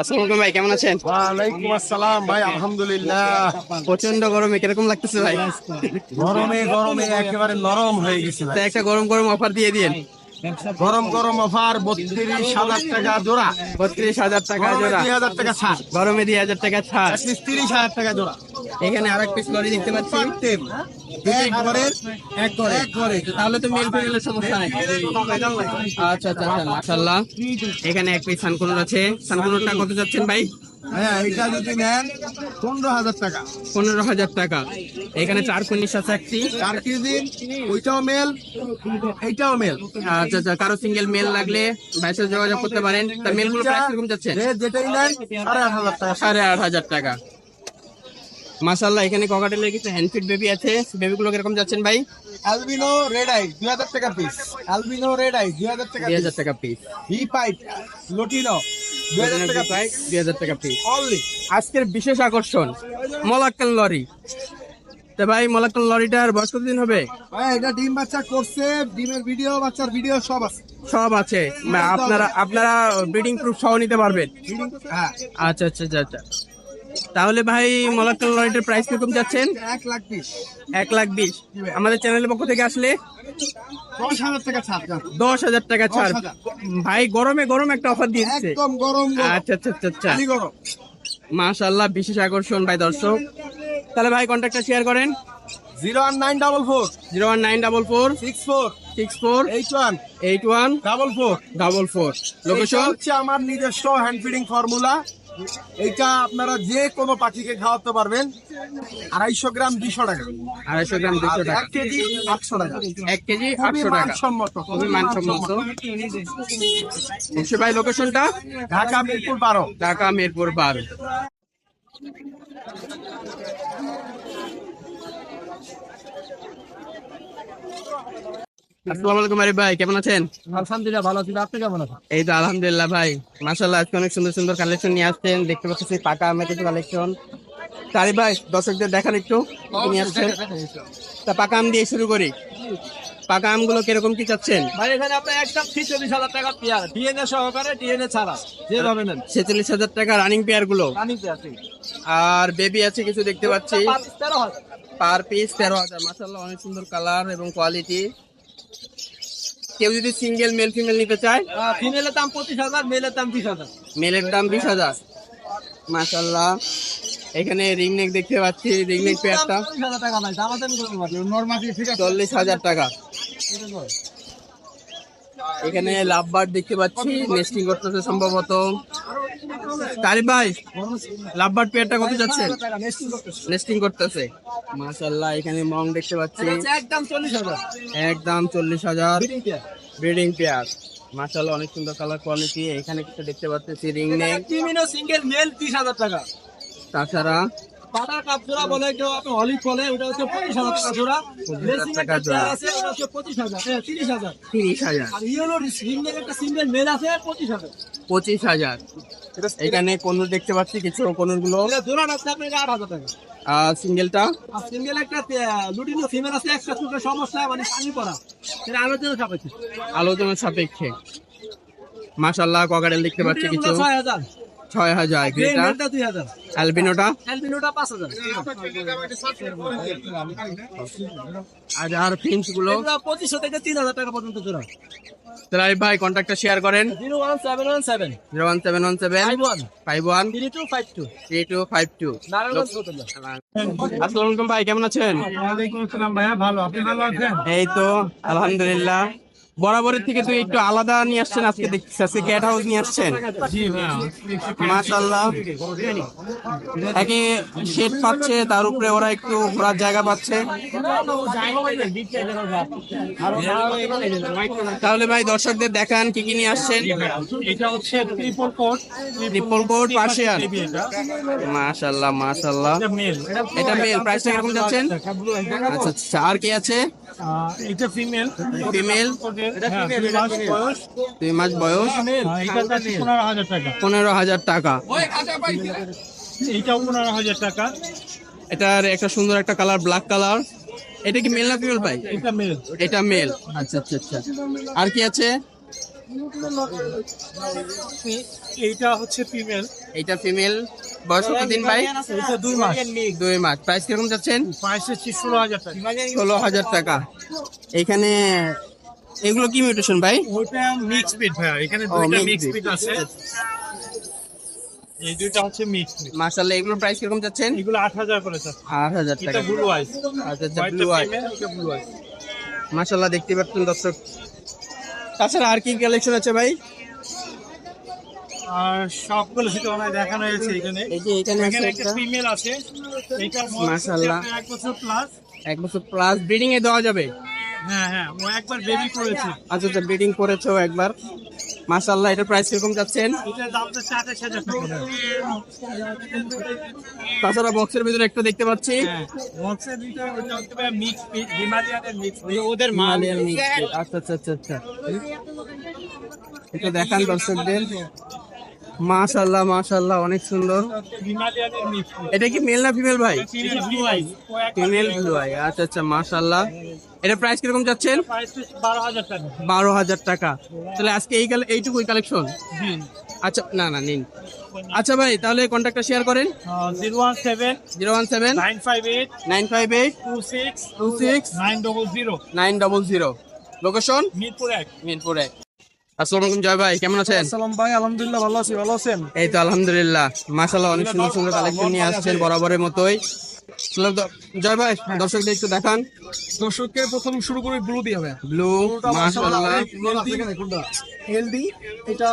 আসসালামু ভাই কেমন আছেন? ওয়ালাইকুম আসসালাম ভাই আলহামদুলিল্লাহ। প্রচণ্ড গরমে কীরকম লাগতেছে ভাই? গরমে গরমে একেবারে নরম হয়ে গেছে একটা গরম গরম অফার দিয়ে দিন গরম গরম অফার বত্রিশ হাজার টাকা জোড়া। বত্রিশ হাজার টাকা জোড়া। দুই হাজার টাকা ছাড়। গরমে দুই হাজার টাকা ছাড়। তিরিশ হাজার টাকা জোড়া। এখানে আর এক পিস লরি দেখতে পাচ্ছি। এক ঘরের এক করে এক করে তাহলে তো মেল ফিমেলের সমস্যা নাই। আচ্ছা আচ্ছা আচ্ছা মাশাআল্লাহ। এখানে এক পিস সানকুনুর আছে। সানকুনুরটা কত যাচ্ছেন ভাই? হ্যাঁ এটা যদি নেন পনেরো হাজার টাকা। পনেরো হাজার টাকা। এখানে চার কুন্নিশ আছে একটি। চার কেজি ওইটাও মেল এইটাও মেল। আচ্ছা আচ্ছা কারও সিঙ্গেল মেল লাগলে ভাইয়ের যোগাযোগ করতে পারেন। তা মেলগুলো প্রাইস কীরকম যাচ্ছে? যেটাই নেন সাড়ে আট হাজার টাকা। সাড়ে আট হাজার টাকা। মাশাল্লাহ এখানে ককাটেলের কিছু হ্যান্ডফিট বেবি আছে। বেবিগুলো কীরকম যাচ্ছেন ভাই? অ্যালবিনো রেড আই দুই হাজার টাকা পিস অ্যালবিনো রেড আই দুই হাজার টাকা দুই হাজার টাকা পিস ভি পাইপ লোটিনো টাকা পিস দুই হাজার টাকা পিস আজকের বিশেষ আকর্ষণ মলাক্কাল লরি। তা ভাই মলাক্কাল লরিটার বয়স কতদিন হবে? এটা ডিম বাচ্চা করছে ডিমের ভিডিও বাচ্চার ভিডিও সব আছে। সব আছে। আপনারা আপনারা ব্রিডিং প্রুফ সহ নিতে পারবেন। হ্যাঁ। আচ্ছা আচ্ছা আচ্ছা আচ্ছা। তাহলে ভাই মলাক্কাল লরিটার প্রাইস কীরকম যাচ্ছেন? এক লাখ বিশ। এক লাখ বিশ। আমাদের চ্যানেলের পক্ষ থেকে আসলে দশ হাজার টাকা ছাড় যান। দশ হাজার টাকা ছাড়। 10,000 ভাই গরমে গরম একটা অফার দিচ্ছে একদম গরম আচ্ছা আচ্ছা আচ্ছা আচ্ছা। মাশাল্লাহ বিশেষ আকর্ষণ ভাই দর্শক। তাহলে ভাই কন্ট্যাক্টটা শেয়ার করেন। Zero one nine double four. Zero one nine double four. Six four. Six four. Eight one. Eight one. Double four. Double four. Location হচ্ছে আমার নিজস্ব হ্যান্ড ফিডিং ফর্মুলা এইটা আপনারা যে কোনো পাখিকে খাওয়াতে পারবেন। আড়াইশো গ্রাম দুইশো টাকা। আড়াইশো গ্রাম দুশো টাকা। এক কেজি আটশো টাকা। এক কেজি আটশো টাকা। সম্মত খুবই মানসম্মত। ভাই লোকেশনটা? ঢাকা মিরপুর বারো। ঢাকা মিরপুর বারো। আসসালামু আলাইকুম আরিফ ভাই কেমন আছেন? আলহামদুলিল্লাহ ভালো ছিল আপনি কেমন আছেন? এই তো আলহামদুলিল্লাহ ভাই আজকে অনেক সুন্দর সুন্দর কালেকশন নিয়ে আসছেন। দেখতে পাচ্ছি পাকা আমের কিছু কালেকশন তারি ভাই দর্শকদের দেখান একটু নিয়ে আসছেন? তা পাকা আম দিয়ে শুরু করি। পাকা আমগুলো কীরকম কি চাচ্ছেন? ভাই এখানে একদম টাকা পেয়ার। ডিএনএ সহকারে ডিএনএ ছাড়া যেভাবে নেন। টাকা রানিং পেয়ারগুলো। রানিং পেয়ার আর বেবি আছে কিছু দেখতে পাচ্ছি। পার পিস তেরো হাজার। মাসাল্লাহ অনেক সুন্দর কালার এবং কোয়ালিটি কেউ যদি সিঙ্গেল মেল ফিমেল নিতে চায়? ফিমেলের দাম পঁচিশ হাজার মেলের দাম বিশ হাজার। মেলের দাম বিশ হাজার। মাসাল্লাহ এখানে রিং নেক দেখতে পাচ্ছি রিং নেক পেয়ারটা চল্লিশ হাজার টাকা ভাই দাম আদান করতে পারবে নর্মালি ঠিক আছে চল্লিশ হাজার টাকা এখানে লাভ বার্ড দেখতে পাচ্ছি নেস্টিং করতেছে সম্ভবত। তারিফ ভাই লাভ বার্ড পেয়ারটা কত যাচ্ছে? নেস্টিং করতেছে। মাশাল্লাহ এখানে মং দেখতে পাচ্ছি। একদম চল্লিশ হাজার একদম চল্লিশ হাজার ব্রিডিং পেয়ার। মাশাল্লাহ অনেক সুন্দর কালার কোয়ালিটি। এখানে কিছু দেখতে পাচ্ছি রিং নেক। টিমিনো সিঙ্গেল মেল তিরিশ হাজার টাকা। তাছাড়া পাটা কাপ জোড়া বলে কেউ আপনি বলে ওটা হচ্ছে পঁচিশ হাজার টাকা জোড়া। একটা। আছে ওটা হচ্ছে পঁচিশ হাজার হ্যাঁ, তিরিশ হাজার। তিরিশ হাজার। আর ইয়েলো সিঙ্গেল একটা সিঙ্গেল মেল আছে পঁচিশ হাজার। পঁচিশ হাজার। এখানে কনুর দেখতে পাচ্ছি কিছু কনুরগুলো এটা জোড়া আছে আপনাকে আট হাজার টাকা। আর সিঙ্গেলটা? সিঙ্গেল একটা লুটিনো ফিমেল আছে একটা ছোট সমস্যা মানে পানি পড়া। সেটা আলোচনা সাপেক্ষে। আলোচনার সাপেক্ষে। মাশাল্লাহ ককারেল দেখতে পাচ্ছি কিছু। ছয় হাজার। ছয় হাজার গ্রেটা অ্যালবিনোটা? অ্যালবিনোটা পাঁচ হাজার। আর আর ফিন্সগুলো পঁচিশশো থেকে তিন হাজার টাকা পর্যন্ত জোড়া। তাহলে ভাই কন্ট্যাক্টটা শেয়ার করেন। Zero one seven one seven. Zero one seven one seven. Five one. Five one. Three two five two. Three two five two. Narayanganj আসসালামু আলাইকুম ভাই কেমন আছেন? ওয়ালাইকুম আসসালাম ভাইয়া ভালো। আপনি ভালো আছেন? এই তো আলহামদুলিল্লাহ। বরাবরের থেকে তুই একটু আলাদা নিয়ে আসছেন আজকে দেখছি আজকে ক্যাট হাউস নিয়ে আসছেন? মাশাল্লাহ একে শেড পাচ্ছে তার উপরে ওরা একটু ঘোরার জায়গা পাচ্ছে। তাহলে ভাই দর্শকদের দেখান কি কি নিয়ে আসছেন। এটা হচ্ছে triple coat triple coat Persian মাশাল্লাহ মাশাল্লাহ এটা। মেল প্রাইসটা কীরকম যাচ্ছেন? আচ্ছা আচ্ছা আর কি আছে? এটা ফিমেল ফিমেল হ্যাঁ, দুই মাস বয়স। দুই মাস বয়স? পনেরো হাজার টাকা। পনেরো হাজার টাকা। এইটাও পনেরো হাজার টাকা। এটার একটা সুন্দর একটা কালার ব্ল্যাক কালার। এটা কি মেল না ফিমেল ভাই? এটা মেল এটা মেল আচ্ছা আচ্ছা আচ্ছা। আর কি আছে? এইটা হচ্ছে ফিমেল এইটা ফিমেল বয়স ভাই? দুই মাস। দুই মাস। প্রাইস কীরকম যাচ্ছেন? প্রাইস হচ্ছে ষোলো হাজার টাকা। ষোলো হাজার টাকা। এখানে এগুলো কি মিউটেশন ভাই? মিক্স পিট ভাইয়া। এখানে দুইটা মিক্স আছে। এই দুইটা হচ্ছে মিক্স পিট মার্শাল্লাহ এগুলোর প্রাইস কীরকম যাচ্ছেন? এগুলো করে স্যার এটা টাকা ব্লু আইস আচ্ছা আচ্ছা ব্লু আই ব্লু আইস মার্শাল্লাহ দেখতে পাচ্ছেন দর্শক। তাছাড়া আর কি কালেকশন আছে ভাই? আর সবগুলো দেখানো হয়েছে এখানে। এই যে এখানে আছে একটা একটা ফিমেল আছে। এটা মাশাআল্লাহ। এক বছর প্লাস এক বছর প্লাস ব্রিডিং এ দেওয়া যাবে? হ্যাঁ হ্যাঁ ও একবার বেবি করেছে। আচ্ছা আচ্ছা ব্রিডিং করেছ একবার। মাশাল্লাহ এটার প্রাইস কীরকম যাচ্ছেন তাছাড়া বক্সের ভিতরে একটা দেখতে পাচ্ছি। হ্যাঁ বক্সের ভিতরে মিক্স মিক্স ওদের মালিয়ান মিক্স আচ্ছা আচ্ছা আচ্ছা আচ্ছা। এটা দেখান দর্শকদের। মাশাল্লাহ মাশাল্লাহ অনেক সুন্দর। এটা কি মেল না ফিমেল ভাই? ফিমেল ব্লু আই আচ্ছা আচ্ছা মাশাল্লাহ এটা প্রাইস কীরকম যাচ্ছেন? বারো হাজার টাকা। তাহলে আজকে এই কালে এইটুকুই কালেকশন আচ্ছা না না নিন। আচ্ছা ভাই তাহলে কন্ট্যাক্টটা শেয়ার করেন। Zero one seven. Zero one seven nine five eight. Nine five eight two six two six nine double zero nine double zero location Mirpur এক। মিরপুরে আসসালামু আলাইকুম জয় ভাই কেমন আছেন? সালাম ভাই আলহামদুলিল্লাহ ভালো আছি ভালো আছেন? এই তো আলহামদুলিল্লাহ মাশাল্লাহ অনেক সুন্দর সুন্দর কালেকশন নিয়ে আসছেন বরাবরের মতোই। জয় ভাই দর্শকদের একটু দেখান। দর্শককে প্রথম শুরু করে ব্লু দিয়ে হবে ব্লু মাশাল্লাহ হেলদি এটা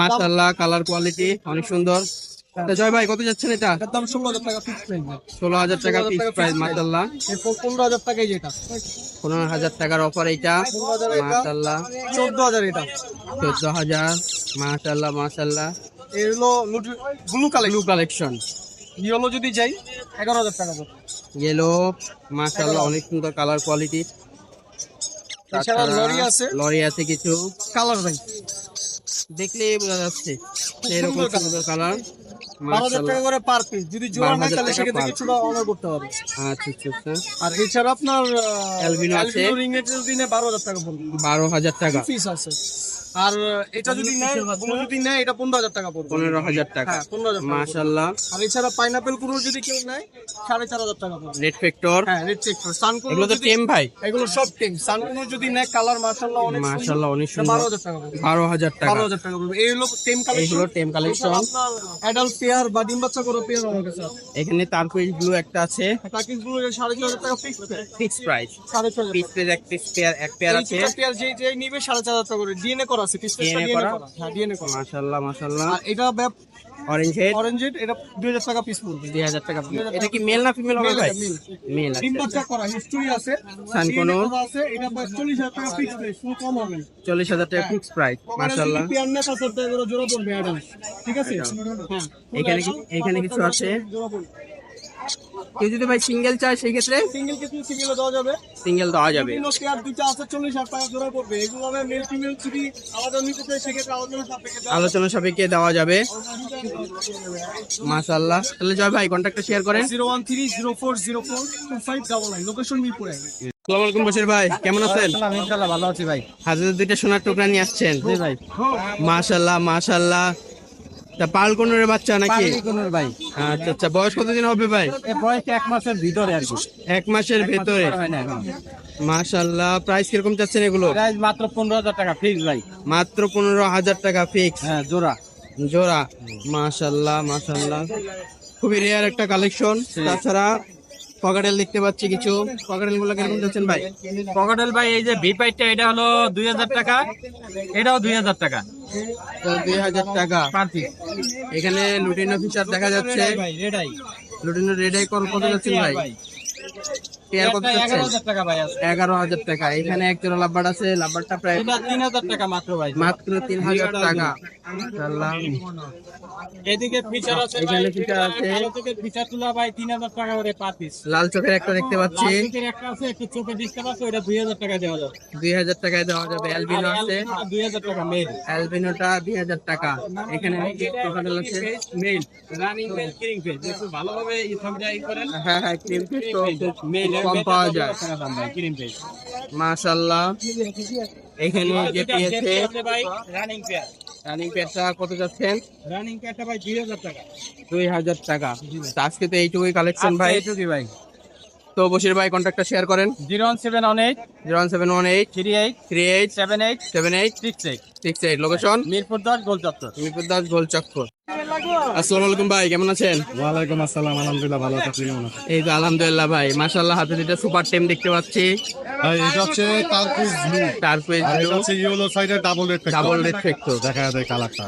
মাশাল্লাহ কালার কোয়ালিটি অনেক সুন্দর। জয় ভাই কত যাচ্ছেন এটা? দাম ষোলো হাজার টাকা ফিক্স প্রাইস ষোলো হাজার টাকা পিস প্রাইস মাশাল্লাহ পনেরো হাজার টাকাই যেটা পনেরো হাজার টাকার অফার এইটা। মাশাল্লাহ চোদ্দ হাজার এটা। চোদ্দ হাজার। মাশাল্লাহ মাশাল্লাহ ব্লু ব্লু কালেকশন ইয়েলো যদি যাই এগারো হাজার টাকা ইয়েলো মাশাল্লাহ অনেক সুন্দর কালার কোয়ালিটি এছাড়া লরি আছে। লরি আছে কিছু। কালার ভাই। দেখলেই বোঝা যাচ্ছে। এরকম সুন্দর কালার বারো হাজার টাকা করে পার পিস যদি জোড়া হয় তাহলে সেক্ষেত্রে কিছুটা অনার করতে হবে। আচ্ছা আচ্ছা আচ্ছা। আর এছাড়া আপনার আছে। দিনে বারো হাজার টাকা পড়বে। বারো হাজার টাকা। পিস আছে। আর এটা যদি নেয় কোনো যদি নেয় এটা পনেরো হাজার টাকা পড়বে। পনেরো হাজার টাকা। হ্যাঁ পনেরো হাজার টাকা মাশাল্লাহ আর এছাড়া পাইনাপেল কুরো যদি কেউ নেয় সাড়ে চার হাজার টাকা পড়বে। রেড ফ্যাক্টর হ্যাঁ রেড সানকুনো এগুলো তো টেম ভাই। এগুলো সব টেম। সানকুনো যদি নেয় কালার মার্শাল্লাহ অনেক মাশাল্লাহ অনেক বারো সুন্দর। হাজার টাকা পড়বে। বারো হাজার টাকা। বারো হাজার টাকা পড়বে। এই হলো টেম এই কালেকশন হলো টেম কালেকশন অ্যাডাল্ট পেয়ার বা ডিম বাচ্চা করে পেয়ার আমার কাছে আছে এখানে তারকুইজ ব্লু একটা আছে। গুলো সাড়ে চার হাজার টাকা ফিক্স ফিক্স প্রাইস সাড়ে চার হাজার পিস পেজ এক পিস পেয়ার এক পেয়ার আছে। পেয়ার যে যে নিবে সাড়ে চার হাজার টাকা করে। ডিএনএ করা আছে পিস ডিএনএ করা? করা। হ্যাঁ ডিএনএ করা। মাশাল্লাহ মাশাল্লাহ। আর এটা ব্যাপ অরেঞ্জ হেড অরেঞ্জ এটা দুই হাজার টাকা পিস পড়বে। দুই হাজার টাকা এটা কি মেল না ফিমেল হবে ভাই এটা, male। ডিম বাচ্চা করা হিস্ট্রি আছে। সানকোনো। আছে এটা প্রায় চল্লিশ হাজার টাকা ফিক্স প্রাইস কোনো কম হবে না। চল্লিশ হাজার টাকা ফিক্স প্রাইস মাশাল্লাহ। পেয়ার নেতা সত্য এগুলো জোড়া পড়বে অ্যাডাল্ট ঠিক আছে? হ্যাঁ। এখানে এখানে কিছু আছে? জোড়া পড়বে। কেউ যদি ভাই সিঙ্গেল চায় সেই ক্ষেত্রে সিঙ্গেল কিছু সিঙ্গেল দেওয়া যাবে। সিঙ্গেল দেওয়া যাবে। বিভিন্ন পেয়ার দুইটা আছে চল্লিশ হাজার টাকা জোড়া পড়বে। এগুলো মেল ফিমেল যদি আলাদা নিতে চাই সেক্ষেত্রে আলাদা সাপেক্ষে দেওয়া আলোচনা সাপেক্ষে দেওয়া যাবে। মাশাল্লাহ তাহলে জয় ভাই কন্ট্যাক্টটা শেয়ার করেন। Zero one three zero four zero four two five double nine location মিরপুরে আসসালামু আলাইকুম বশির ভাই কেমন আছেন ভালো আছি ভাই। হাজার দুইটা সোনার টুকরা নিয়ে আসছেন। ভাই। তা পাল কোনের বাচ্চা নাকি? ভাই। আচ্ছা আচ্ছা বয়স কতদিন হবে ভাই? বয়স এক মাসের ভিতরে আর কি। এক মাসের ভিতরে? মাশাআল্লাহ প্রাইস কীরকম চাচ্ছেন এগুলো প্রাইস মাত্র পনেরো হাজার টাকা ফিক্স ভাই। মাত্র পনেরো হাজার টাকা ফিক্স হ্যাঁ জোড়া। জোড়া। মাশাআল্লাহ মাশাআল্লাহ। খুবই রেয়ার একটা কালেকশন তাছাড়া পকেটেল দেখতে পাচ্ছি কিছু। পকেটেলগুলো কীরকম যাচ্ছেন ভাই? পকেটেল ভাই এই যে ভি পাইটটা এটা হলো দুই হাজার টাকা। এটাও দুই হাজার টাকা। দুই হাজার টাকা। পার পিস এখানে লুটিনো ফিচার দেখা যাচ্ছে। ভাই রেডাই। কল কত যাচ্ছেন ভাই? পেয়ার কত এগারো হাজার টাকা এখানে এক জোড়া লাভবার আছে। লাভবারটা প্রায় তিন হাজার টাকা মাত্র ভাই। মাত্র তিন হাজার টাকা। এদিকে ফিচার আছে এখানে feature আছে। ফিচার তুলা ভাই তিন হাজার টাকা করে পার লাল চোখের একটা দেখতে পাচ্ছি। একটা আছে একটু চোখে ডিস্টার্ব আছে ওটা দুই হাজার টাকা দেওয়া যাবে। দুই হাজার টাকায় দেওয়া যাবে। অ্যালবিনো আছে। দুই হাজার টাকা মেল অ্যালবিনোটা দুই হাজার টাকা। এখানে আছে। মেল রানিং মেল ভালোভাবে ইনফর্মটা ই করেন। হ্যাঁ হ্যাঁ তো মেল কম পাওয়া যায়। পেজ এখানে যে পেয়েছে রানিং পেয়ার রানিং পেয়ারটা কত যাচ্ছেন? রানিং পেয়ারটা ভাই দুই হাজার টাকা। দুই হাজার টাকা। আজকে তো এইটুকুই কালেকশন ভাই। এইটুকুই ভাই। তো বসির ভাই কন্ট্যাক্টটা শেয়ার করেন। Zero one seven one eight zero one seven one eight three eight three eight seven eight seven eight six eight six eight location Mirpur দশ গোল চত্বর। মিরপুর দাস গোল চক্কর আসসালামু আলাইকুম ভাই কেমন আছেন? ওয়ালাইকুম আসসালাম আলহামদুলিল্লাহ ভালো আছি এই তো আলহামদুলিল্লাহ ভাই মাশাআল্লাহ হাতে দুটো সুপার টেম দেখতে পাচ্ছি। ভাই এটা হচ্ছে টার্কিশ ব্লু তার পেজ এটা হচ্ছে ইয়েলো সাইডের double red double red factor দেখা যায় কালারটা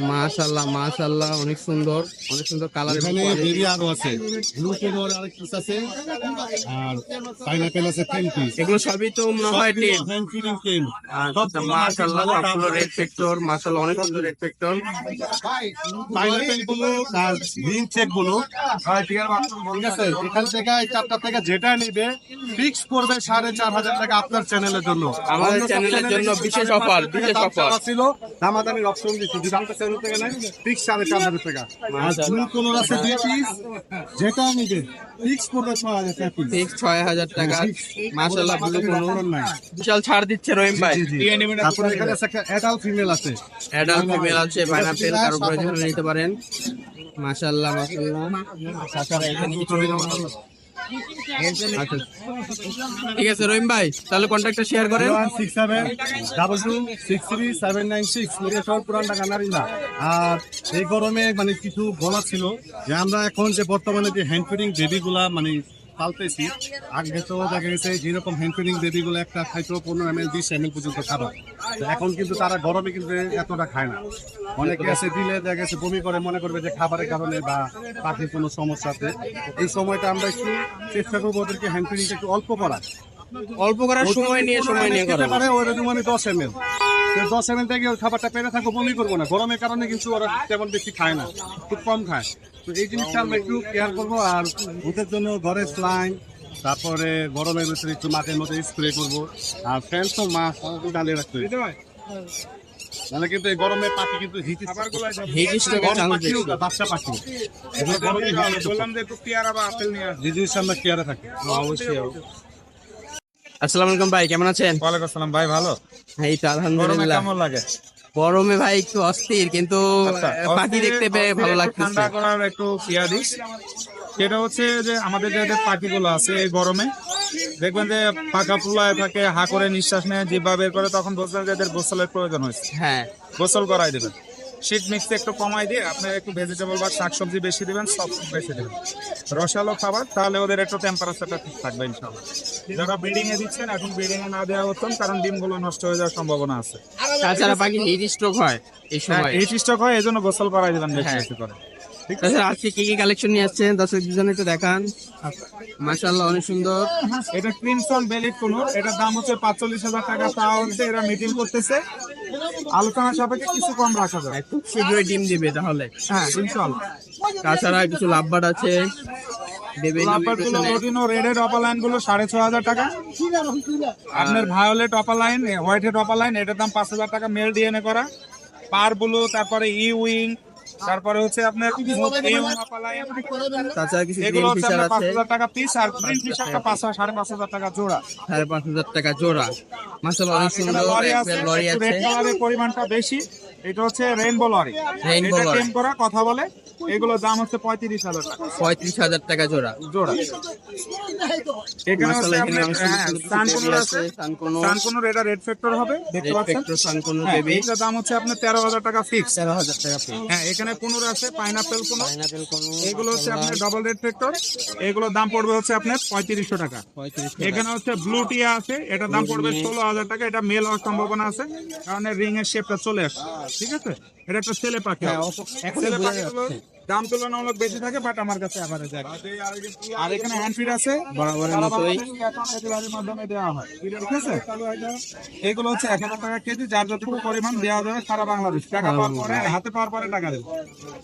মাশাআল্লাহ মাশাআল্লাহ অনেক সুন্দর অনেক সুন্দর কালার এখানে বেবি আরও আছে। ব্লু আরেক পিস আছে। আর পাইনাপেল আছে টেন পিস এগুলো সবই তো মনে হয় টেম মাশাআল্লাহ সবগুলো রেড ফেক্টর মাশাআল্লাহ অনেক সুন্দর রেড ফেক্টর পাইনাপেলগুলো আর গ্রিন চেকগুলো ঠিক আছে? এখান থেকে এই চারটা থেকে যেটা নিবে ফিক্স করবে সাড়ে চার হাজার টাকা আপনার চ্যানেলের জন্য। আমাদের চ্যানেলের জন্য বিশেষ অফার, বিশেষ অফার। ছিল দামাদামির অপশন দিচ্ছি। যদি দামটা চ্যানেল ফিক্স সাড়ে চার হাজার টাকা। আর ব্লু কালার আছে দুই পিস যেটা নিবে ফিক্স করবে ছয় হাজার টাকা piece। ছয় হাজার টাকা। মাশাআল্লাহ ব্লু কোনো বিশাল ছাড় দিচ্ছে রহিম ভাই। জি, জি। তারপরে এখানে আছে অ্যাডাল্ট ফিমেল আছে। অ্যাডাল্ট ফিমেল আছে পাইনাপেল কারও প্রয়োজন নিতে পারেন। মাশাআল্লাহ মাশাআল্লাহ। এখানে কিছু আচ্ছা। ঠিক আছে, রহিম ভাই, তাহলে কন্ট্যাক্টটা শেয়ার করেন। Six seven double two six three seven nine six শহর পুরান ঢাকা নারিন্দা আর এই গরমে মানে কিছু বলা ছিল যে আমরা এখন যে বর্তমানে যে হ্যান্ড ফিডিং বেবিগুলা মানে পালতেছি আগে তো দেখা গেছে যেরকম হ্যান্ড ফিডিং বেবিগুলো একটা খাইতো, পনেরো এম এল বিশ এম এল পর্যন্ত খাবার এখন কিন্তু তারা গরমে কিন্তু এতটা খায় না। অনেকে আছে দিলে দেখা গেছে বমি করে, মনে করবে যে খাবারের কারণে বা পাখির কোনো সমস্যাতে। এই সময়টা আমরা একটু চেষ্টা করব ওদেরকে হ্যান্ড ফিডিংটা একটু অল্প করা অল্প করার সময় নিয়ে সময় নিয়ে খেতে করেন পারে ওরা মানে দশ এম এল দশ এম এল থেকে ওর খাবারটা পেরে থাকব বমি করব না। গরমের কারণে কিন্তু ওরা তেমন বেশি খায় না খুব কম খায়। তো এই জিনিসটা আমরা একটু কেয়ার করব আর ওদের জন্য ঘরে স্লাইন তারপরে গরমের ভিতরে একটু মাঠের মধ্যে স্প্রে করব আর ফ্যান তো মাছ ডালিয়ে রাখতে হবে। নাহলে কিন্তু এই গরমে পাখি কিন্তু বাচ্চা পাখি। বললাম যে একটু পেয়ারা বা আপেল নিয়ে আমরা কেয়ারে থাকি। অবশ্যই। আসসালামু আলাইকুম ভাই কেমন আছেন? ওয়ালাইকুম আসসালাম ভাই ভালো? এই তো আলহামদুলিল্লাহ। কেমন লাগে? গরমে ভাই একটু অস্থির কিন্তু পাখি দেখতে পেয়ে ভালো লাগতেছে। ঠান্ডা করার একটু ইয়া দিস। সেটা হচ্ছে যে আমাদের যে পাখিগুলো আছে এই গরমে দেখবেন যে পাখা ফুলায় থাকে হা করে নিঃশ্বাস নেয় জিব্বা বের করে তখন বুঝবেন যে এদের গোসলের প্রয়োজন হয়েছে। হ্যাঁ। গোসল করাই দেবেন। শীত মিক্সটা একটু কমাই দিয়ে আপনার একটু ভেজিটেবল বা শাকসবজি বেশি দেবেন সব বেশি দেবেন। রসালো খাবার তাহলে ওদের একটু টেম্পারেচারটা ঠিক থাকবে ইনশাল্লাহ যারা ব্রিডিং এ দিচ্ছেন এখন ব্রিডিং এ না দেওয়া হতাম কারণ ডিমগুলো নষ্ট হয়ে যাওয়ার সম্ভাবনা আছে। তাছাড়া পাখি হিট স্ট্রোক হয় এই হ্যাঁ, সময়। এই স্টক হয় এই জন্য গোসল করাই দেবেন বেশি হ্যাঁ। বেশি করে। তাছাড়া আজকে কি কি কালেকশন নিয়ে আসছেন? দর্শক দুজনে একটু দেখান। মাশাআল্লাহ অনেক সুন্দর। এটা ক্রিমসন বেলিট কোনুর এটার দাম হচ্ছে পাঁচচল্লিশ হাজার টাকা হচ্ছে এরা মিটিং করতেছে। আলোচনা সাপেক্ষে কিছু কম রাখা যায় খুব শীঘ্রই ডিম দিবে তাহলে। হ্যাঁ তাছাড়া কিছু লাভবার্ড আছে। আপনার ভায়োলেট অপালাইন হোয়াইটের অপালাইন এটার দাম পাঁচ হাজার টাকা মেল ডিএনএ করা। পার ব্লু তারপরে ই উইং তারপরে হচ্ছে আপনার তাছাড়া কিছু গ্রিন ফিশার পাঁচ আছে? হাজার টাকা পিস আর গ্রিন ফিশারটা পাঁচ হাজার সাড়ে পাঁচ হাজার টাকা জোড়া। সাড়ে পাঁচ হাজার টাকা জোড়া। মাশাআল্লাহ অনেক সুন্দর লরি আছে পেয়ার লরি আছে। রেড কালারের পরিমাণটা বেশি। এটা হচ্ছে রেইনবো লরি। Rainbow lorry. করা কথা বলে। এগুলোর দাম হচ্ছে পঁয়ত্রিশ হাজার টাকা। পঁয়ত্রিশ হাজার টাকা জোড়া। জোড়া। হ্যাঁ, এটা রেড ফ্যাক্টর হবে দেখতে পাচ্ছেন? হ্যাঁ, বেবি এইটার দাম হচ্ছে আপনার তেরো হাজার টাকা ফিক্স তেরো হাজার টাকা হ্যাঁ এখানে কোনোর আছে পাইনাপেল পাইনাপেল এগুলো হচ্ছে আপনার ডাবল রেড ফ্যাক্টর এগুলোর দাম পড়বে হচ্ছে আপনার পঁয়ত্রিশশো টাকা। এখানে হচ্ছে ব্লু টিয়া আছে এটার দাম পড়বে ষোলো হাজার টাকা এটা মেল হওয়ার সম্ভাবনা আছে কারণ রিং এর শেপটা চলে আসছে ঠিক আছে? এটা একটা ছেলে পাখি হ্যাঁ, ছেলে দাম তুলনামূলক বেশি থাকে বাট আমার কাছে অ্যাভারেজ আর এখানে হ্যান্ড ফিড আছে। বরাবরের মতোই। মাধ্যমে দেওয়া হয়। ঠিক আছে? এগুলো হচ্ছে এক হাজার টাকা কেজি যার যতটুকু পরিমাণ দেওয়া যাবে সারা বাংলাদেশ। টাকা পাওয়ার পরে হাতে পাওয়ার পরে টাকা দেবে।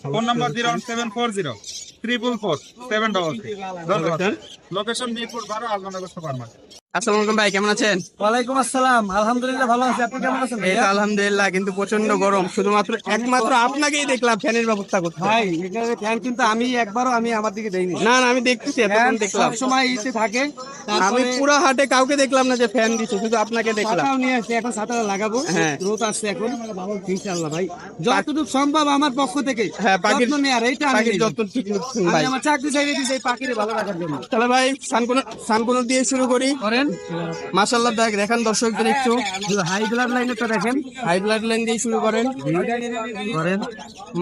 Phone number zero seven four zero triple four seven double three. ধন্যবাদ। লোকেশন মিরপুর বারো আলমানগর সুপার মার্কেট আসসালামু আলাইকুম ভাই কেমন আছেন? ওয়ালাইকুম আসসালাম। আলহামদুলিল্লাহ ভালো আছি। আপনি কেমন আছেন এই আলহামদুলিল্লাহ কিন্তু প্রচণ্ড গরম। শুধুমাত্র একমাত্র আপনাকেই দেখলাম ফ্যানের ব্যবস্থা করতে। ভাই এখানে ফ্যান কিন্তু আমি একবারও আমি আমার দিকে দেইনি। না না আমি দেখতেছি এতক্ষণ দেখলাম। সময় ইতে থাকে। আমি পুরো হাটে কাউকে দেখলাম না যে ফ্যান দিচ্ছে শুধু আপনাকে দেখলাম। ছাতাও নিয়ে আসছি এখন ছাতা লাগাবো। হ্যাঁ। রোদ আসছে এখন। ইনশাআল্লাহ ভাই। যতটুকু সম্ভব আমার পক্ষ থেকে হ্যাঁ, পাখির- যত্ন নেয়ার এইটা আমি পাখির যত্ন ঠিক ভাই। আমার চাকরি চাইলে দিয়েছি এই পাখিরে ভালো রাখার জন্য। তাহলে ভাই সানকুনো সানকুনো দিয়ে শুরু করি। করেন মাশাল্লাহ দেখ দেখান দর্শকদের একটু। হাই ব্লাড লাইনটা দেখেন। হাই ব্লাড লাইন দিয়ে শুরু করেন। করেন।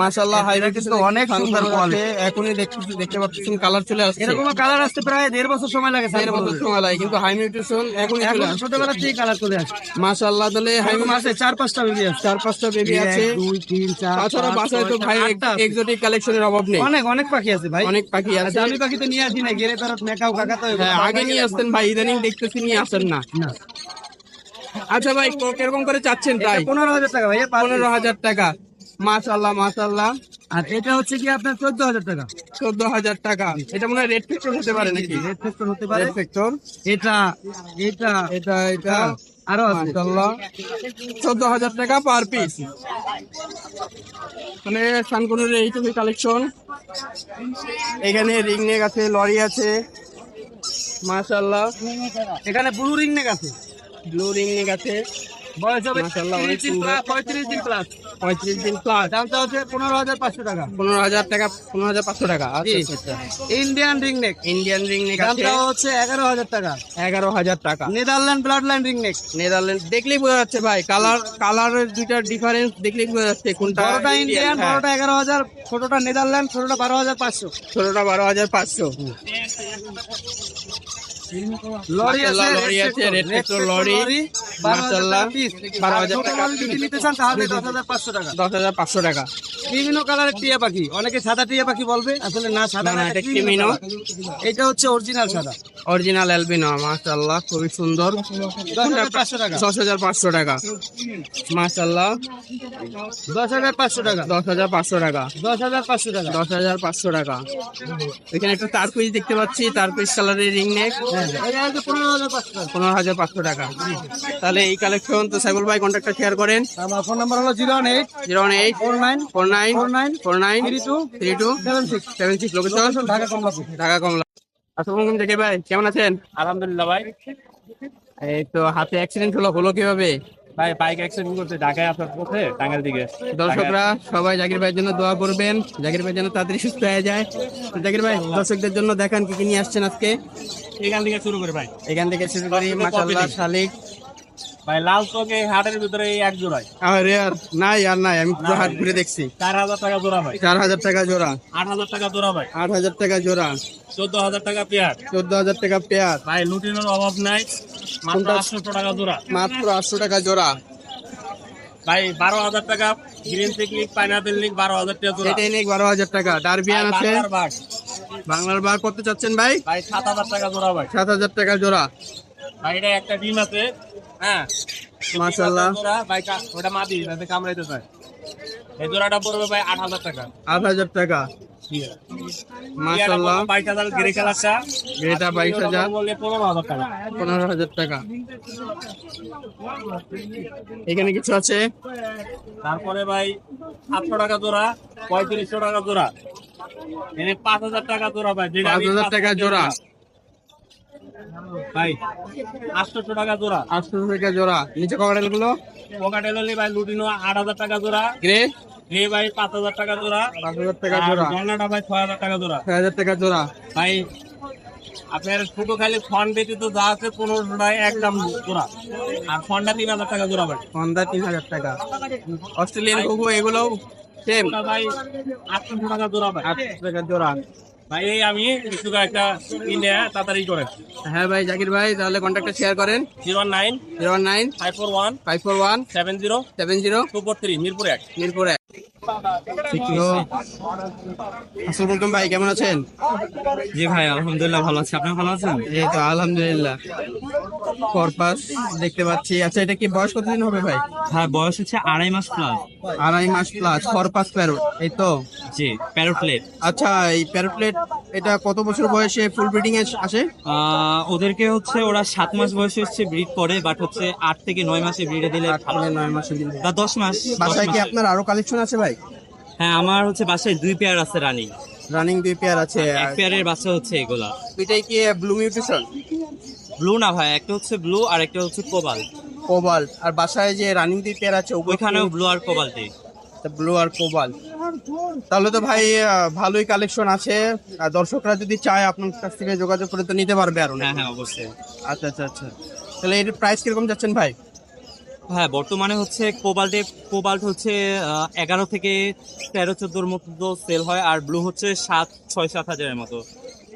মাশাল্লাহ হাই ব্লাড কিন্তু অনেক সুন্দর কোয়ালিটি এখনই দেখতে দেখতে পাচ্ছেন কালার চলে আসছে। এরকম কালার আসতে প্রায় দেড় বছর সময় লাগে এর মতো সময় লাগে কিন্তু হাই নিউট্রিশন এখন ছোটবেলা থেকে কালার চলে আসে মাশাল্লাহ তাহলে হাই আছে চার পাঁচটা বেবি আছে। চার পাঁচটা বেবি আছে। দুই তিন চার তাছাড়া বাসায় তো ভাই এক্সোটিক কালেকশনের অভাব নেই। অনেক অনেক পাখি আছে ভাই। অনেক পাখি আছে। দামি পাখি তো নিয়ে আসি না গেলে তারা মেকাও কাকা তো হ্যাঁ আগে নিয়ে আসতেন ভাই ইদানিং দেখতেছি নিয়ে আসেন না। আচ্ছা ভাই কীরকম করে চাচ্ছেন তাই পনেরো হাজার টাকা ভাই পনেরো হাজার টাকা। মাশাল্লাহ মাশাল্লাহ আর এটা হচ্ছে কি আপনার চোদ্দ হাজার টাকা? চোদ্দ হাজার টাকা। এটা মনে হয় রেড ফেক্টর হতে পারে নাকি? রেড ফেক্টর হতে পারে। রেড ফেক্টর এটা এটা এটা এটা। আরও আছে। মাশাল্লাহ চোদ্দ হাজার টাকা পার পিস মানে সানকুনের এইটুকু কালেকশন এখানে রিং নেক আছে লরি আছে। মাশাল্লাহ এখানে ব্লু রিং নেক আছে। ব্লু রিং নেক আছে। বয়স হবে মাশাআল্লাহ, অনেক 30 দিন প্লাস, পঁয়ত্রিশ দিন প্লাস পঁয়ত্রিশ দিন প্লাস দামটা হচ্ছে পনেরো হাজার পাঁচশো টাকা। পনেরো হাজার টাকা পনেরো হাজার পাঁচশো টাকা। Indian ring neck Indian ring neck দামটা হচ্ছে এগারো হাজার টাকা। এগারো হাজার টাকা। Netherland blood line ring neck Netherland দেখলেই বোঝা যাচ্ছে ভাই কালার কালারের দুইটার ডিফারেন্স দেখলেই বোঝা যাচ্ছে কোনটা বড়টা ইন্ডিয়ান হ্যাঁ, বড়টা এগারো হাজার ছোটটা নেদারল্যান্ড ছোটটা বারো হাজার পাঁচশো। ছোটটা বারো হাজার পাঁচশো। লরি আছে লরি আছে, tractor লরি। বারো হাজার টাকা। নিতে চান তাহলে দশ হাজার পাঁচশো টাকা। দশ হাজার পাঁচশো টাকা। বিভিন্ন কালারের টিয়া পাখি। অনেকে সাদা টিয়া পাখি বলবে আসলে না সাদা না, এটা ক্রিমিনো। ক্রিমিনো। এটা হচ্ছে অরিজিনাল সাদা। অরিজিনাল অ্যালবিনো মাশাআল্লাহ খুবই সুন্দর। দশ হাজার পাঁচশো টাকা। মাশাআল্লাহ। দশ হাজার পাঁচশো টাকা। দশ হাজার পাঁচশো টাকা। দশ হাজার পাঁচশো টাকা। দশ হাজার পাঁচশো টাকা। এখানে একটা তার পিস দেখতে পাচ্ছি তার পিস কালারের রিং নেক পনেরো হাজার পাঁচশো টাকা। তাহলে এই কালেকশন তো সাইবুল ভাই কন্ট্যাক্টটা শেয়ার করেন। আমার ফোন নাম্বার হলো zero eight zero one eight four nine four nine four nine four nine three two three two seven six seven six location Dhaka Kamalapur Dhaka কমলা। আসসালামু আলাইকুম জেকে ভাই কেমন আছেন? আলহামদুলিল্লাহ ভাই। এই তো হাতে অ্যাক্সিডেন্ট হলো হলো কীভাবে? ভাই বাইক অ্যাক্সিডেন্ট করতে ঢাকায় আপনার পথে টাঙ্গাল দিকে। দর্শকরা সবাই জাকির ভাইয়ের জন্য দোয়া করবেন। জাকির ভাই যেন তাড়াতাড়ি সুস্থ হয়ে যায়। তো জাকির ভাই দর্শকদের জন্য দেখান কি কি নিয়ে আসছেন আজকে? এখান থেকে শুরু করে ভাই। এখান থেকে শুরু করি মাশাআল্লাহ শালিক। ভাই লাল চোখে হাটের ভিতরে এই এক জোড়ায় আরে আর নাই আর নাই আমি পুরো হাট ঘুরে দেখছি। চার হাজার টাকা জোড়া ভাই। চার হাজার টাকা জোড়া। আট হাজার টাকা জোড়া ভাই। আট হাজার টাকা জোড়া। চোদ্দ হাজার টাকা পেয়ার। চোদ্দ হাজার টাকা পেয়ার। ভাই লুটিনের অভাব নাই। মাত্র আটশো টাকা জোড়া। মাত্র আটশো টাকা জোড়া। ভাই বারো হাজার টাকা। গ্রিন পিকনিক পাইনাপেল লিক বারো হাজার টাকা জোড়া। এটা নিয়ে বারো হাজার টাকা। ডারবিয়ান আছে? বাংলার বাঘ। বাংলার বার করতে চাচ্ছেন ভাই? ভাই সাত হাজার টাকা জোড়া ভাই। সাত হাজার টাকা জোড়া। ভাই এটা একটা ডিম আছে। হ্যাঁ। মাশাআল্লাহ। ভাই ওটা মাদি কামড়াইতে চায়। এই জোড়াটা পড়বে ভাই আট হাজার টাকা। আট হাজার টাকা। এখানে কিছু আছে? তারপরে ভাই সাতশো টাকা জোড়া পঁয়ত্রিশশো টাকা জোড়া। এনে পাঁচ হাজার টাকা জোড়া ভাই। যেটা পাঁচ আমি হাজার পাঁচ টাকা জোড়া। ভাই আটশোশো টাকা জোড়া। আটশো টাকা জোড়া। নিচে ককাটেলগুলো? পকেটে ললি ভাই লুটিনো আট হাজার টাকা জোড়া। গ্রে রে? ভাই পাঁচ হাজার টাকা জোড়া। পাঁচ হাজার টাকা জোড়া। গলনাটা ভাই ছয় হাজার টাকা জোড়া। ছয় হাজার টাকা জোড়া। ভাই আপনার ছোট খালি ফন্ড ব্যতীত যা আছে পনেরোশো টাকা একদম জোড়া। আর ফন্ডটা তিন হাজার টাকা জোড়া ভাই। সন্ধ্যা তিন হাজার টাকা। অস্ট্রেলিয়ান কুকু এগুলো সেম ভাই আটশোশো টাকা জোড়া ভাই। আটশো টাকা জোড়া। ভাই এই আমি কিছু একটা কিনে তাড়াতাড়ি করে হ্যাঁ ভাই জাকির ভাই তাহলে কন্ট্যাক্টটা শেয়ার করেন। Zero nine zero nine five four one five four one seven zero seven zero two four three Mirpur এক। মিরপুর এক। আসসালামু আলাইকুম ভাই কেমন আছেন? জি ভাই আলহামদুলিল্লাহ ভালো আছি। আপনি ভালো আছেন? এই তো আলহামদুলিল্লাহ। কর্পাস দেখতে পাচ্ছি। আচ্ছা এটা কি বয়স কতদিন হবে ভাই? হ্যাঁ বয়স হচ্ছে আড়াই মাস প্লাস আড়াই মাস প্লাস কর্পাস প্যারোট এই তো? জি প্যারোটলেট আচ্ছা এই প্যারোটলেট এটা কত বছর বয়সে ফুল ব্রিডিং এ আসে? ওদেরকে হচ্ছে ওরা সাত মাস বয়সে হচ্ছে ব্রিড করে বাট হচ্ছে আট থেকে নয় মাসে ব্রিডে দিলে থেকে নয় মাসে। বা দশ মাস বাসায় কি আপনার আরও কালেকশন আছে ভাই? হ্যাঁ আমার হচ্ছে বাসায় দুই পেয়ার আছে রানিং রানিং দুই পেয়ার আছে। এক পেয়ারের বাচ্চা হচ্ছে এগুলা। এটাই কি ব্লু মিউটেশন ব্লু না ভাই একটা হচ্ছে ব্লু আর একটা হচ্ছে কোবাল কোবাল আর বাসায় যে রানিং দুই পেয়ার আছে ওইখানেও ব্লু আর কোবাল দিই ব্লু আর কোবাল তাহলে তো ভাই ভালোই কালেকশন আছে। আর দর্শকরা যদি চায় আপনার কাছ থেকে যোগাযোগ করে তো নিতে পারবে আরও। হ্যাঁ হ্যাঁ অবশ্যই। আচ্ছা আচ্ছা আচ্ছা। তাহলে এর প্রাইস কীরকম যাচ্ছেন ভাই? হ্যাঁ বর্তমানে হচ্ছে কোবাল্টে কোবাল্ট হচ্ছে এগারো থেকে তেরো চোদ্দোর মতো সেল হয় আর ব্লু হচ্ছে সাত ছয় সাত হাজারের মতো।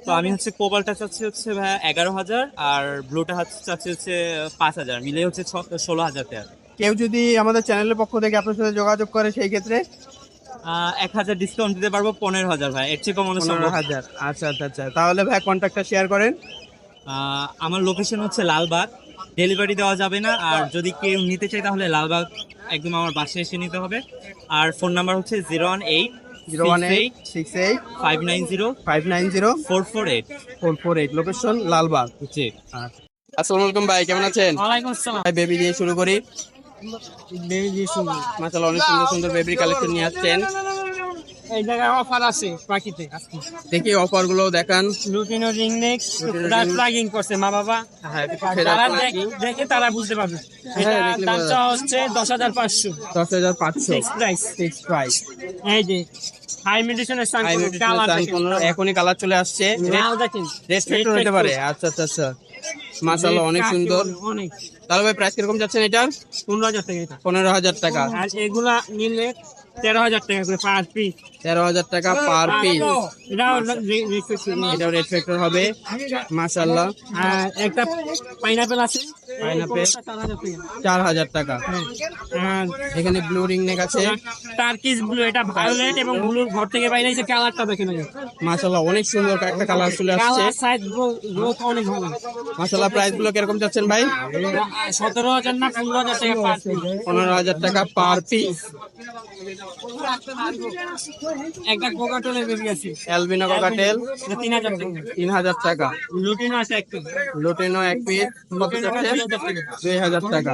তো আমি হচ্ছে কোবালটা চাচ্ছি হচ্ছে ভাই এগারো হাজার আর ব্লুটা হচ্ছে চাচ্ছি হচ্ছে পাঁচ হাজার। মিলে হচ্ছে ষোলো হাজার টাকা। কেউ যদি আমাদের চ্যানেলের পক্ষ থেকে আপনার সাথে যোগাযোগ করে সেই ক্ষেত্রে? এক হাজার ডিসকাউন্ট দিতে পারব পনেরো হাজার ভাই। এর চেয়ে কমানো পনেরো হাজার। আচ্ছা আচ্ছা আচ্ছা। তাহলে ভাই কন্ট্যাক্টটা শেয়ার করেন। আমার লোকেশন হচ্ছে লালবাগ। ডেলিভারি দেওয়া যাবে না। আর যদি কেউ নিতে চায় তাহলে লালবাগ একদম আমার বাসায় এসে নিতে হবে। আর ফোন নাম্বার হচ্ছে zero one eight zero one eight six eight five nine zero five nine zero four four eight four four eight location Lalbagh. জি। আসসালামু আলাইকুম ভাই কেমন আছেন? ওয়ালাইকুম আসসালাম। ভাই বেবি দিয়ে শুরু করি। বেবি দিয়ে শুরু। মাসাল অনেক সুন্দর সুন্দর বেবির কালেকশন নিয়ে আসছেন। এই জায়গায় অফার আছে পাখিতে দেখি অফারগুলো দেখান লুটিনো রিং নেক্স প্লাগিং করছে মা বাবা। হ্যাঁ তারা দেখে তারা বুঝতে পারবে। হ্যাঁ, দামটা হচ্ছে দশ হাজার পাঁচশো। দশ হাজার পাঁচশো। প্রাইস ফিক্স প্রাইস এই যে এখনই কালার চলে আসছে। হতে পারে। আচ্ছা আচ্ছা আচ্ছা। মাসাল্লাহ অনেক সুন্দর। তাহলে ভাই প্রাইস কীরকম যাচ্ছেন এটার? পনেরো হাজার টাকা পনেরো হাজার টাকা। আর এগুলা নিলে তেরো হাজার টাকা করে পার পিস তেরো হাজার টাকা পার পিস এটাও রেড ফ্যাক্টর হবে। আর একটা পাইনাপেল আছে। Pineapple? চার হাজার টাকা। আর এখানে ব্লু রিং নেক আছে। টার্কিস ব্লু এটা ভায়োলেট এবং ব্লুর ঘর থেকে বাইরে এসে কালারটা দেখে নেবে মাসাল্লাহ অনেক সুন্দর একটা কালার চলে আসছে। সাইজ গ্রোথ অনেক ভালো। মাসাল্লাহ প্রাইসগুলো কীরকম যাচ্ছেন ভাই? সতেরো হাজার না পনেরো হাজার টাকা পনেরো হাজার টাকা পার পিস একটা কোকাটোলের বেরিয়ে আছে অ্যালবিনো কোকাটেল তিন হাজার টাকা। তিন হাজার টাকা। লুটিনো আছে একটা লুটিনো এক পিস দুই হাজার টাকা।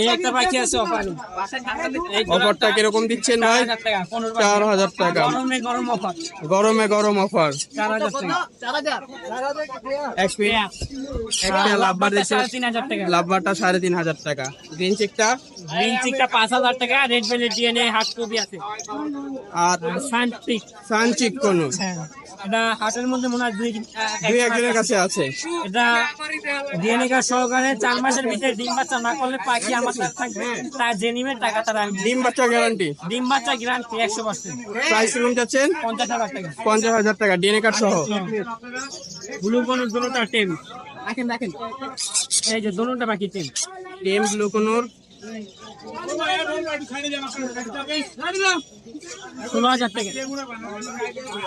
এই একটা পাখি আছে অফার? অফারটা কীরকম দিচ্ছেন ভাই? চার হাজার টাকা গরমে গরম অফার। একটা লাভবার দিচ্ছে তিন হাজার টাকা। লাভবারটা সাড়ে তিন হাজার টাকা। গ্রিন চিকটা গ্রিন চিকটা পাঁচ হাজার টাকা রেড ভেলেট ডিএনএ হাট কপি আছে। আর সানপিক সান চিক কোন? হ্যাঁ। এটা হাটের মধ্যে মনে হয় দুই দুই একজনের কাছে আছে। এটা ডিএনএ কার্ড সহকারে চার মাসের ভিতরে ডিম বাচ্চা না করলে পাখি আমার থাকবে। তার যে নিবে টাকা তারা ডিম বাচ্চা গ্যারান্টি ডিম বাচ্চা গ্রান্টি একশো পার্সেন্ট প্রাইস কীরকম যাচ্ছেন পঞ্চাশ হাজার টাকা। পঞ্চাশ হাজার টাকা ডিএনএ কার্ড সহ। ব্লু কোনোর দুটোটা টেম। দেখেন দেখেন এই যে দুটোটা বাকি টেম। টেম ব্লু কোনোর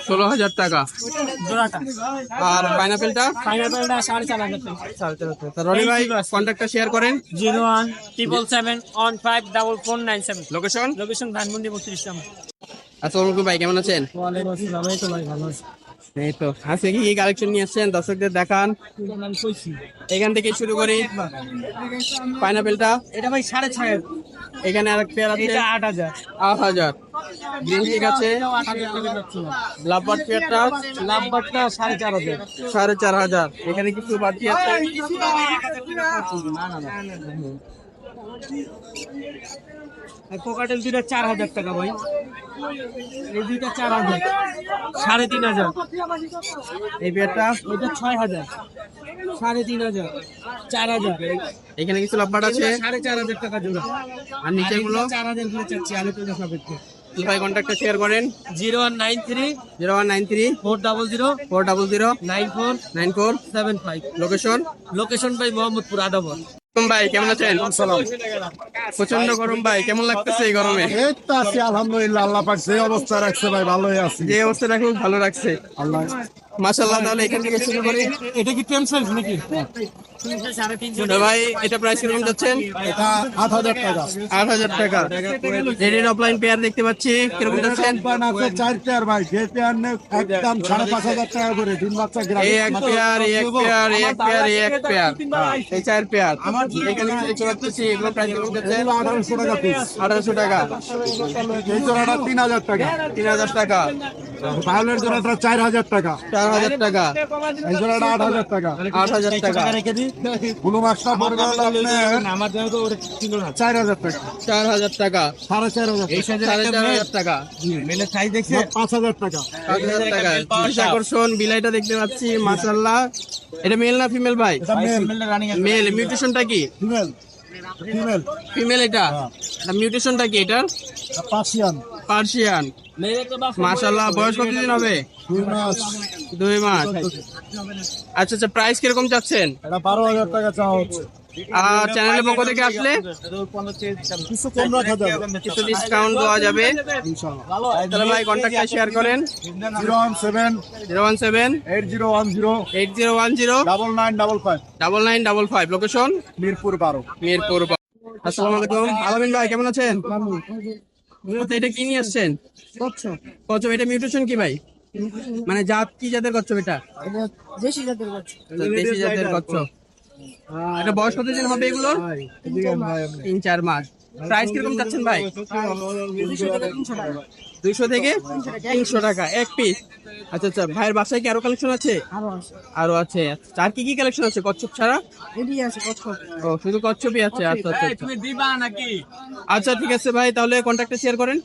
ষোলো হাজার টাকা। আর পাইনাপেলটা পাইনাপেলটা সাড়ে চার হাজার টাকা সাড়ে চার হাজার টাকা। রনি ভাই কন্ট্যাক্টটা শেয়ার করেন। Zero one triple seven one five double four nine seven location location Dhanmondi বত্রিশ আসসালামু আলাইকুম ভাই কেমন আছেন? ওয়ালাইকুম আসসালাম এই তো ভাই ভালো আছি। এই তো আজকে কি কি কালেকশন নিয়ে আসছেন? দর্শকদের দেখান। এখান থেকে শুরু করি। পাইনাপেলটা এটা ভাই সাড়ে ছয় এখানে আরেক পেয়ার আছে। আট হাজার। আট হাজার। গ্রিন চিক আছে। লাভবার্ড পেয়ারটা লাভবারটা সাড়ে চার হাজার। সাড়ে চার হাজার। এখানে কিছু বাড়তি আছে? কোকাটেল দুইটা চার হাজার টাকা ভাই। এই দুইটা চার হাজার। সাড়ে তিন হাজার। এই পেয়ারটা এটা ছয় হাজার। সাড়ে তিন হাজার। চার হাজার। এখানে কিছু লাভবার্ড আছে? সাড়ে চার হাজার টাকা জোড়া। আর নিচে গুলো চার হাজার করে চাচ্ছি আলু তো সাপেক্ষে ভাই কন্ট্যাক্টটা শেয়ার করেন। Zero one nine three zero one nine three four double zero four double zero nine four nine four seven five. Location? Location ভাই মোহাম্মদপুর আদাবর। ভাই কেমন আছেন? প্রচণ্ড গরম ভাই কেমন লাগতেছে এই গরমে? এই তো আছি আলহামদুলিল্লাহ আল্লাহ পাক যে অবস্থা রাখছে ভাই ভালোই আছি। যে ভালো রাখছে। আল্লাহ। তাহলে এখান থেকে শুরু করি। এটা কি নাকি? ভাই এটা প্রাইস কীরকম যাচ্ছেন? এটা আট হাজার টাকা। আট হাজার টাকা। রেডি অফলাইন পেয়ার দেখতে পাচ্ছি কীরকম যাচ্ছেন? চার পেয়ার ভাই যে পেয়ার নে একদম সাড়ে পাঁচ হাজার টাকা করে তিন বাচ্চা গ্রাম এই এক পেয়ার এই এক পেয়ার এই এক পেয়ার এই এক পেয়ার এই চার পেয়ার এখানে দেখতে পাচ্ছি এগুলো প্রাইস কীরকম যাচ্ছে? আঠারোশো টাকা পিস আঠারোশো টাকা। এই জোড়াটা তিন হাজার টাকা। তিন হাজার টাকা। পাউলের জোড়াটা চার হাজার টাকা। চার হাজার টাকা। এই জোড়াটা আট হাজার টাকা। আট হাজার টাকা। ব্লু মাছটা পড়বে হলো আপনার আমার জন্য তো ওটা ছিল না। চার হাজার টাকা। চার হাজার টাকা। সাড়ে চার হাজার টাকা। সাড়ে চার হাজার টাকা। মেলে সাইজ দেখছে? পাঁচ হাজার টাকা। পাঁচ হাজার টাকা। আকর্ষণ বিলাইটা দেখতে পাচ্ছি মাশাল্লাহ এটা মেল না ফিমেল ভাই? মেল। মেল। মিউটেশনটা কি? ফিমেল। ফিমেল। ফিমেল এটা? মিউটেশনটা কি এটার? পার্সিয়ান। পার্সিয়ান। মাশাল্লাহ বয়স কতদিন হবে? দুই মাস। আচ্ছা আচ্ছা প্রাইস কীরকম চাচ্ছেন? বারো হাজার টাকা চাওয়া হচ্ছে। আর চ্যানেলের পক্ষ থেকে আসলে? কিছু ডিসকাউন্ট দেওয়া যাবে। তাহলে ভাই কন্ট্যাক্টটা শেয়ার করেন। Zero one seven. Zero one seven. Eight zero one zero. Eight zero one zero. Double nine double five. Double nine double five. Location Mirpur বারো। মিরপুর বা- আসসালামু আলাইকুম। আলামিন ভাই কেমন আছেন? তো এটা কি নিয়ে আসছেন? কচ্ছপ। এটা মিউটেশন কি ভাই? মানে জাত কি জাতের কচ্ছপ এটা? দেশি জাতের কচ্ছপ। দেশি জাতের কচ্ছপ। এটা বয়স কতদিন হবে এগুলো? তিন চার মাস। প্রাইস কীরকম চাচ্ছেন ভাই? দুইশো থেকে তিনশো টাকা এক পিস আচ্ছা আচ্ছা ভাইয়ের বাসায় কি আরও কালেকশন আছে? আরও আছে। আরও আছে। আচ্ছা, আর কি কি কালেকশন আছে? কচ্ছপ ছাড়া? এডি আছে কত ও শুধু কচ্ছপই আছে? আচ্ছা আচ্ছা আচ্ছা। তুমি দিবা নাকি? আচ্ছা ঠিক আছে ভাই তাহলে কন্ট্যাক্টটা শেয়ার করেন।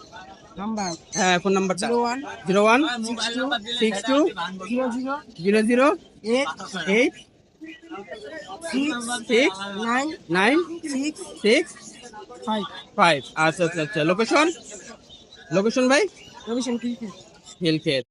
হ্যাঁ ফোন নাম্বারটা। Zero one. Zero one. Six two. Zero zero. Eight. Six. Nine. Nine. Six. Six. Five আচ্ছা আচ্ছা আচ্ছা। লোকেশন লোকেশন ভাই? লোকেশন কি হিল খেত